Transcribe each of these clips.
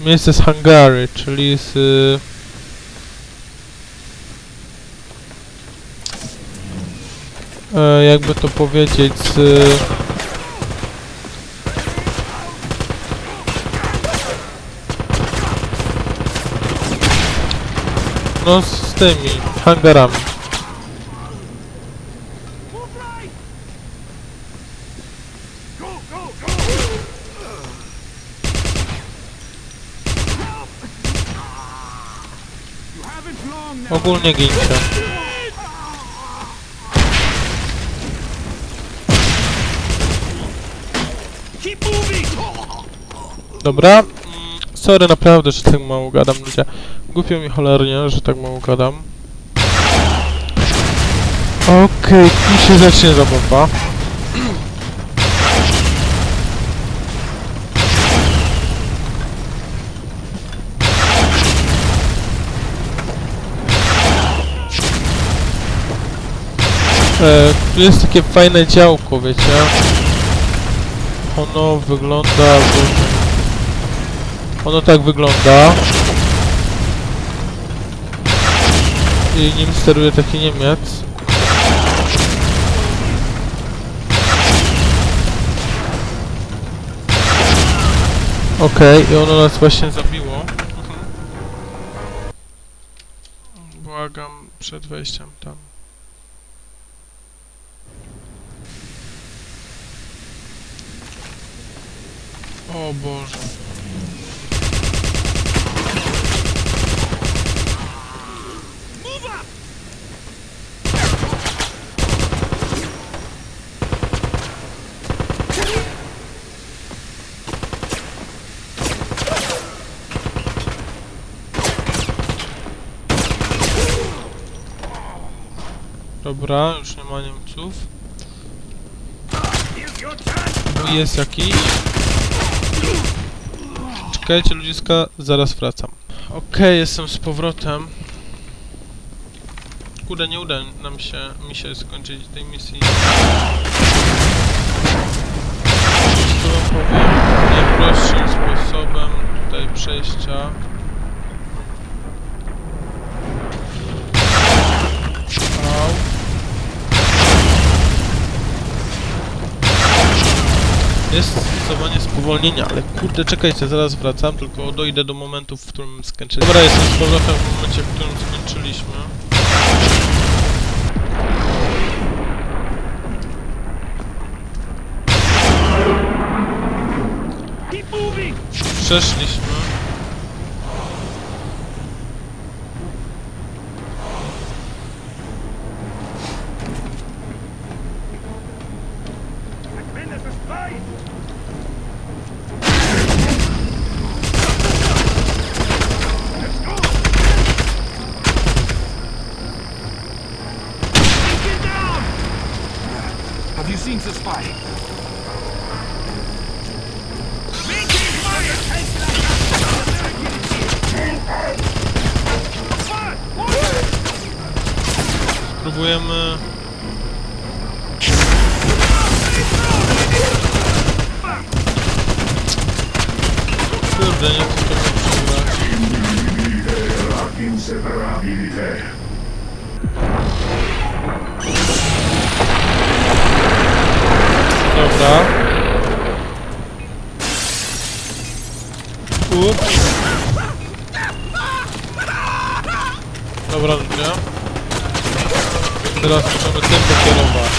miejsce z hangary, czyli z... y, E, jakby to powiedzieć, z... No z tymi hangarami. Ogólnie gincie. Dobra. Mm, Sorry naprawdę, że tak mało gadam ludzie. Głupio mi cholernie, że tak mało gadam. Okej, tu się zacznie zabawa. Tu jest takie fajne działko, wiecie? Ono wygląda... Ono tak wygląda. I nim steruje taki Niemiec. Okej, i ono nas właśnie zabiło. Błagam przed wejściem tam. O Boże. Dobra, już nie ma Niemców. Bo jest jakiś. Czekajcie ludziska, zaraz wracam. Okej, jestem z powrotem. Kurde, nie uda nam się, mi się skończyć tej misji. Powiem? Najprostszym sposobem tutaj przejścia. Jest stosowanie spowolnienia, ale kurde, czekajcie, zaraz wracam, tylko dojdę do momentu, w którym skończyliśmy. Dobra, jestem z powrotem w momencie, w którym skończyliśmy. Przeszliśmy. Spróbujemy... Kurde, nie chcę tego przegrać. Inseparabilite. Dobra. Ups. Teraz możemy tym pokierować.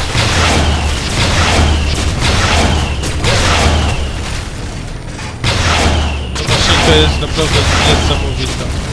Ta maszynka jest naprawdę niesamowita.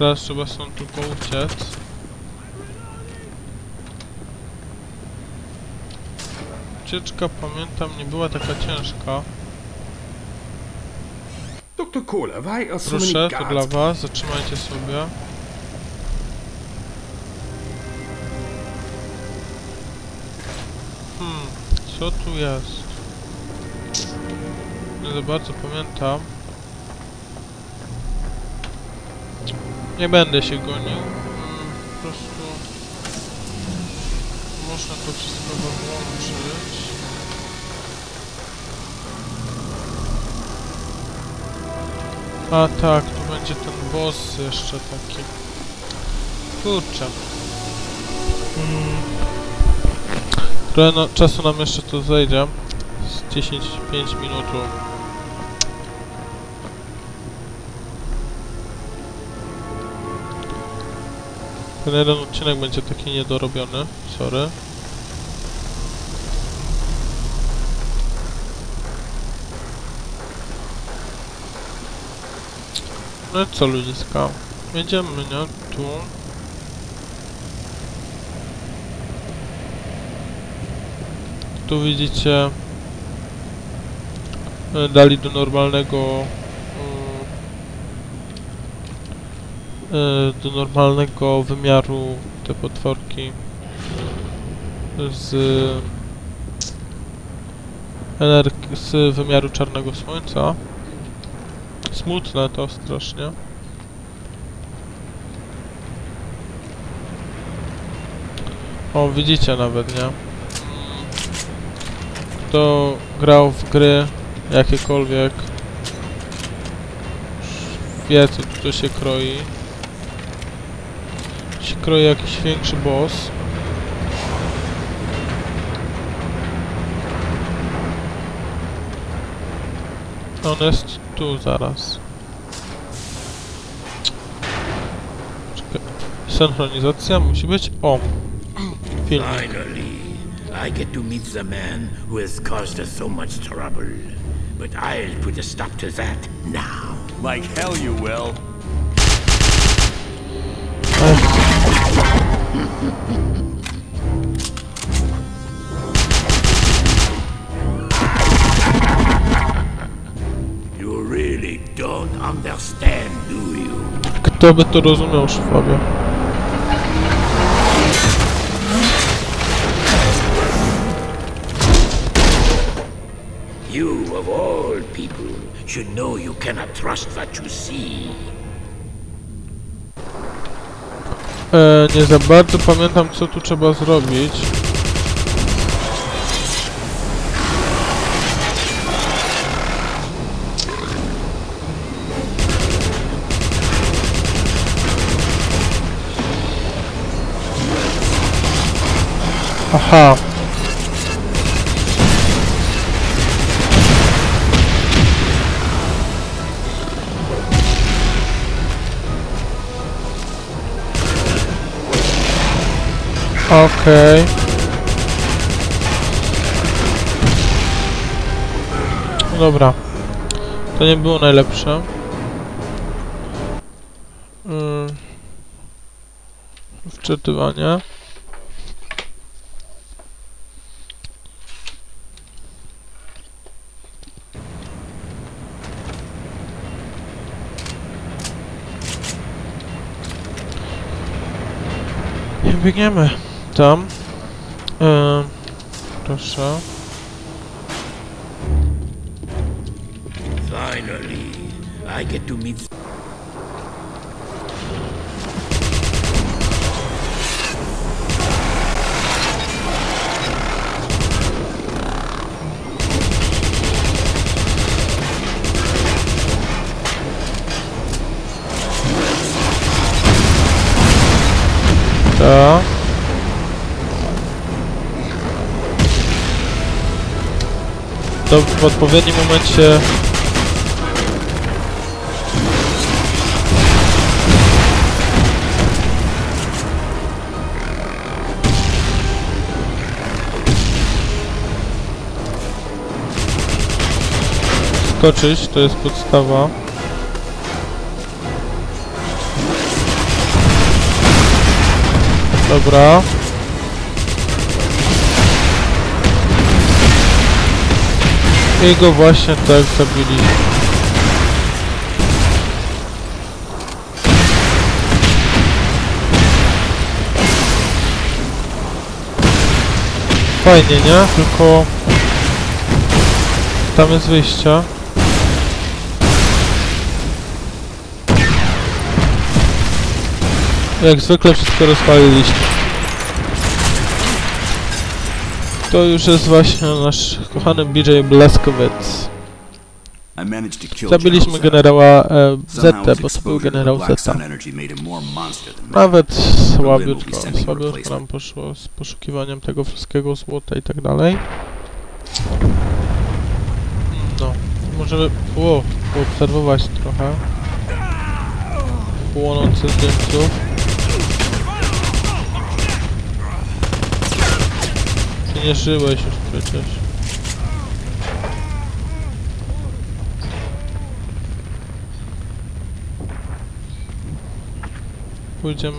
Teraz trzeba stąd tylko uciec. Ucieczka, pamiętam, nie była taka ciężka. Proszę, to dla was, zatrzymajcie sobie. Hmm, co tu jest? Nie za bardzo pamiętam. Nie będę się gonił. Mm, po prostu... Można to wszystko włączyć. A tak, tu będzie ten boss jeszcze taki. Kurczę. Mm. Trochę no, czasu nam jeszcze tu zejdzie. Z 10-5 minut. Ten jeden odcinek będzie taki niedorobiony. Sorry. No i co ludziska? Jedziemy, nie? Tu. Tu widzicie e, dali do normalnego e, do normalnego wymiaru te potworki z z wymiaru czarnego słońca. Smutne to strasznie. O widzicie nawet nie? Kto grał w gry jakiekolwiek wie co tu się kroi kroi jakiś większy boss on jest tu zaraz Czekaj. synchronizacja musi być o Finally, I get to meet the man who has caused us so much trouble. But I'll put a stop to that now. Like hell you will. You really don't understand, do you? Kto by to rozumiał, szwabie? You, of all people, should know you cannot trust what you see. E, nie za bardzo pamiętam, co tu trzeba zrobić. Aha. Okej. No Dobra. To nie było najlepsze. Ym. Wczytywanie. Biegniemy tam. Ym. Proszę. Finally, I get to meet Tak. To w odpowiednim momencie... Skoczyć, to jest podstawa. Dobra. I go właśnie tak zabili. fajnie, nie? Tylko... Tam jest wyjście. Jak zwykle wszystko rozwaliliśmy. To już jest właśnie nasz kochany BJ kill Zabiliśmy generała e, his bo to był generał Zeta. Nawet słabiutko, słabiutko nam poszło z poszukiwaniem tego wszystkiego, złota i tak dalej. No, możemy o, poobserwować trochę płonących zdjęców. Nie żyłeś już przecież. Pójdziemy